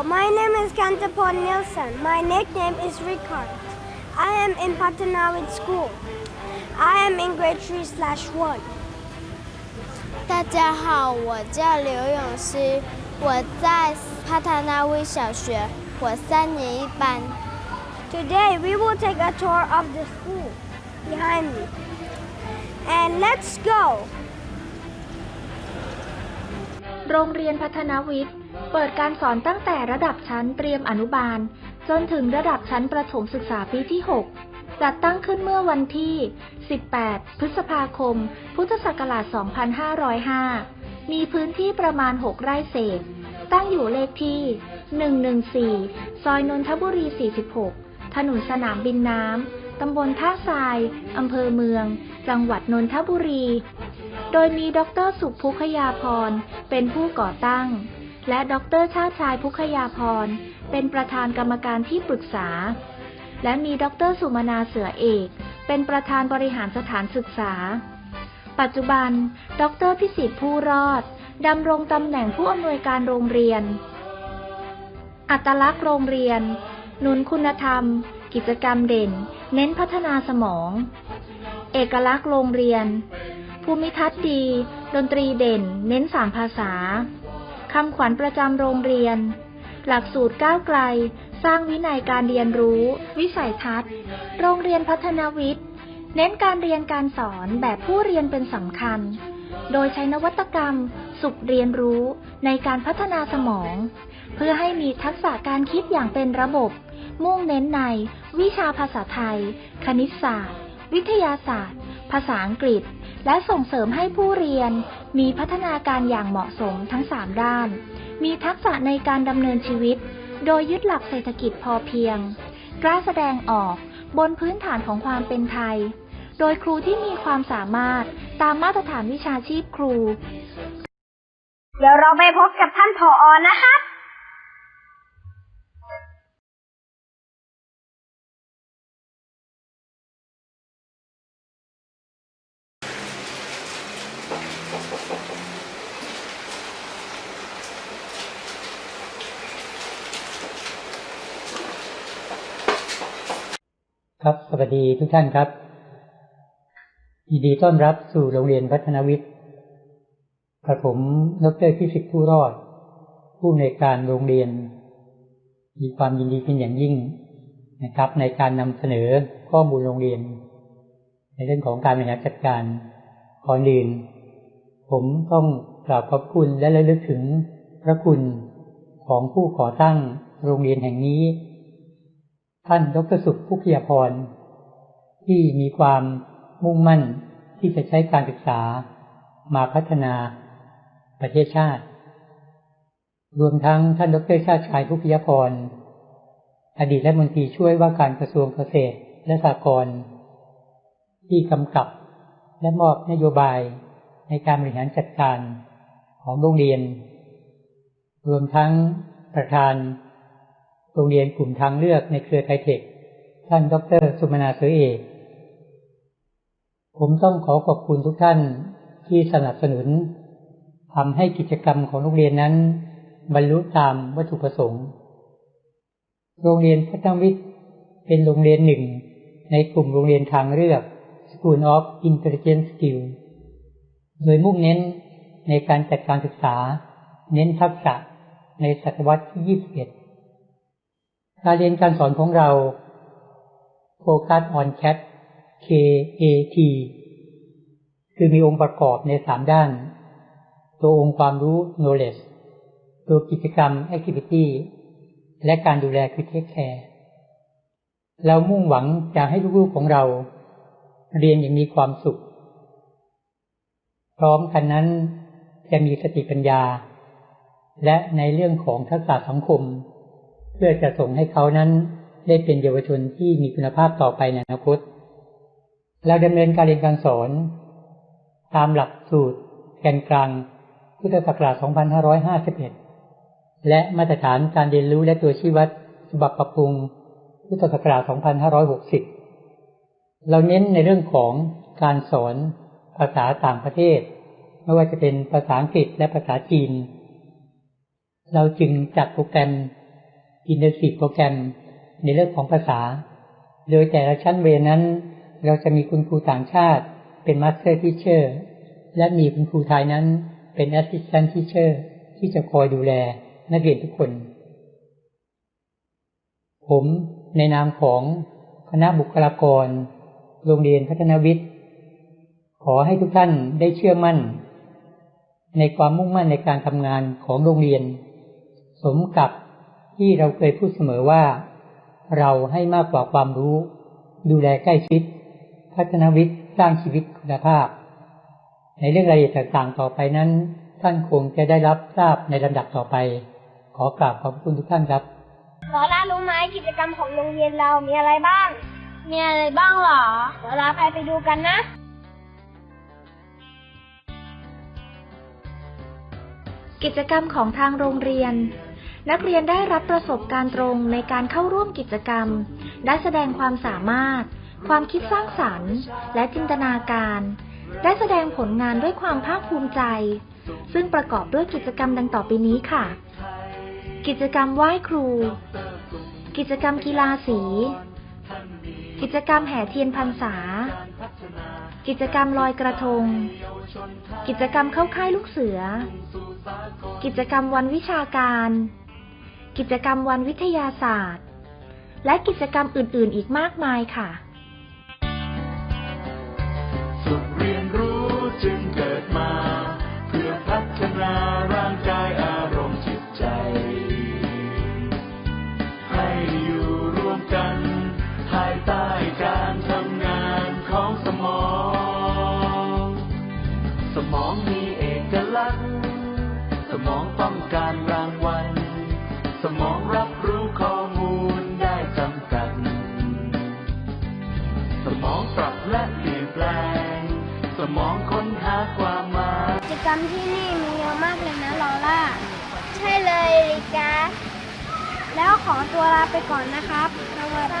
my name is Kantapon Nielsen. My nickname is Ricard. I am in Patanawit School. I am in grade 3 slash 1. 大家好，我叫刘永诗，我在帕塔纳威小学，我三年一班。 Today we will take a tour of the school behind me. And let's go! โรงเรียนพัฒนาวิทย์ เปิดการสอนตั้งแต่ระดับชั้นเตรียมอนุบาล จนถึงระดับชั้นประถมศึกษาปีที่ 6 จัดตั้งขึ้นเมื่อวันที่ 18 พฤษภาคม พุทธศักราช 2505 มีพื้นที่ประมาณ 6 ไร่เศษ ตั้งอยู่เลขที่ 114 ซอยนนทบุรี 46 ถนนสนามบินน้ำ ตำบลท่าทราย อำเภอเมือง จังหวัดนนทบุรี โดยมีดรสุภุขยาพร เป็นผู้ก่อตั้ง และดรชาติชายพุขยาพร เป็นประธานกรรมการที่ปรึกษา และมีดรสุมนาเสือเอก เป็นประธานบริหารสถานศึกษา ปัจจุบัน ดรพิสิทธิ์ผู้รอดดำรงตำแหน่งผู้อำนวยการโรงเรียน อัตลักษณ์โรงเรียน หนุนคุณธรรม กิจกรรมเด่น เน้นพัฒนาสมอง เอกลักษณ์โรงเรียน ภูมิทัศน์ดี ดนตรีเด่น เน้นสามภาษา คำขวัญประจำโรงเรียน หลักสูตรก้าวไกล สร้างวินัยการเรียนรู้ วิสัยทัศน์ โรงเรียนพัฒนาวิทย์ เน้นการเรียนการสอนแบบผู้เรียนเป็นสำคัญ โดยใช้นวัตกรรม สุขเรียนรู้ในการพัฒนาสมอง เพื่อให้มีทักษะการคิดอย่างเป็นระบบ มุ่งเน้นใน วิชาภาษาไทย คณิตศาสตร์ วิทยาศาสตร์ ภาษาอังกฤษ และส่งเสริมให้ผู้เรียน มีพัฒนาการอย่างเหมาะสมทั้ง 3 ด้าน มีทักษะในการดำเนินชีวิต โดยยึดหลักเศรษฐกิจพอเพียง กล้าแสดงออกบนพื้นฐานของความเป็นไทย โดยครูที่มีความสามารถตามมาตรฐานวิชาชีพครู เดี๋ยวเราไปพบกับท่านผออนะครับ ครับ สวัสดีทุกท่านครับ ยินดีต้อนรับสู่โรงเรียนพัฒนวิทย์กระผมดรพิสิทธิ์ผู้รอด ผู้ในการโรงเรียน มีความยินดีเป็นอย่างยิ่งนะครับ ในการนำเสนอข้อมูลโรงเรียน ในเรื่องของการบริหารจัดการก่อนอื่น ผมต้องกราบขอบคุณและระลึกถึงพระคุณของผู้ก่อตั้งโรงเรียนแห่งนี้ ท่านดรสุขพุขยพร ที่มีความมุ่งมั่นที่จะใช้การศึกษามาพัฒนาประเทศชาติ รวมทั้งท่านดรชาติชายพุขยพร อดีตรัฐมนตรีช่วยว่าการกระทรวงเกษตรและสหกรณ์ที่กำกับและมอบนโยบายในการบริหารจัดการของโรงเรียน รวมทั้งประธาน โรงเรียนกลุ่มทางเลือกในเครือไทเทค ท่านดรสุมนาเสือเอก ผมต้องขอขอบคุณทุกท่านที่สนับสนุนทำให้กิจกรรมของโรงเรียนนั้น บรรลุตามวัตถุประสงค์ โรงเรียนพัฒนวิทย์เป็นโรงเรียนหนึ่งในกลุ่มโรงเรียนทางเลือก School of Intelligent Skill โดยมุ่งเน้นในการจัดการศึกษา เน้นทักษะในศตวรรษที่ 21 การเรียนการสอนของเราโฟกัส on CAT K A T คือมีองค์ประกอบในสามด้าน ตัวองค์ความรู้ knowledge ตัวกิจกรรม activity และการดูแลคือ take care เรามุ่งหวังจะให้ลูกๆของเรา เรียนอย่างมีความสุข พร้อมกันนั้นจะมีสติปัญญา และในเรื่องของทักษะสังคม เพื่อจะส่งให้เขานั้นได้เป็นเยาวชนที่มีคุณภาพต่อไปในอนาคตเราดำเนินการเรียนการสอน ตามหลักสูตร แกนกลางพุทธศักราช 2551 และมาตรฐานการเรียนรู้และตัวชี้วัดฉบับปรับปรุงพุทธศักราช 2560 เราเน้นในเรื่องของการสอนภาษาต่างประเทศ ไม่ว่าจะเป็นภาษาอังกฤษและภาษาจีน เราจึงจัดโปรแกรม Intensive โปรแกรมในเรื่องของภาษา โดยแต่ละชั้นเรียนนั้น เราจะมีคุณครูต่างชาติเป็น Master Teacher และมีคุณครูไทยนั้นเป็น Assistant Teacher ที่จะคอยดูแลนักเรียนทุกคน ผมในนามของคณะบุคลากร โรงเรียนพัฒนวิทย์ ขอให้ทุกท่านได้เชื่อมั่น ในความมุ่งมั่นในการทำงานของโรงเรียน สมกับ ที่เราเคยพูดเสมอว่า เราให้มากกว่าความรู้ ดูแลใกล้ชิด พัฒนวิทย์สร้างชีวิตคุณภาพ ในเรื่องรายละเอียดต่างๆต่อไปนั้น ท่านคงจะได้รับทราบในลำดับต่อไป ขอกราบขอบคุณทุกท่านครับลอล่ารู้ไหมกิจกรรมของโรงเรียนเรามีอะไรบ้าง มีอะไรบ้างเหรอเดี๋ยวเราไปไปดูกันนะกิจกรรมของทางโรงเรียน นักเรียนได้รับประสบการณ์ตรงในการเข้าร่วมกิจกรรม ได้แสดงความสามารถ ความคิดสร้างสรรค์ และจินตนาการ ได้แสดงผลงานด้วยความภาคภูมิใจ ซึ่งประกอบด้วยกิจกรรมดังต่อไปนี้ค่ะ กิจกรรมไหว้ครู กิจกรรมกีฬาสี กิจกรรมแห่เทียนพรรษา กิจกรรมลอยกระทง กิจกรรมเข้าค่ายลูกเสือ กิจกรรมวันวิชาการ กิจกรรมวันวิทยาศาสตร์ และกิจกรรมอื่น ๆ อีกมากมายค่ะสุขเรียนรู้จึงเกิดมา เพื่อพัฒนา ปรับและเปลี่ยนแปลง สมองค้นหาความหมายกิจกรรมที่นี่มีเยอะมากเลยนะลอล่า ใช่เลยลิกาแล้วขอตัวลาไปก่อนนะครับสวัสดี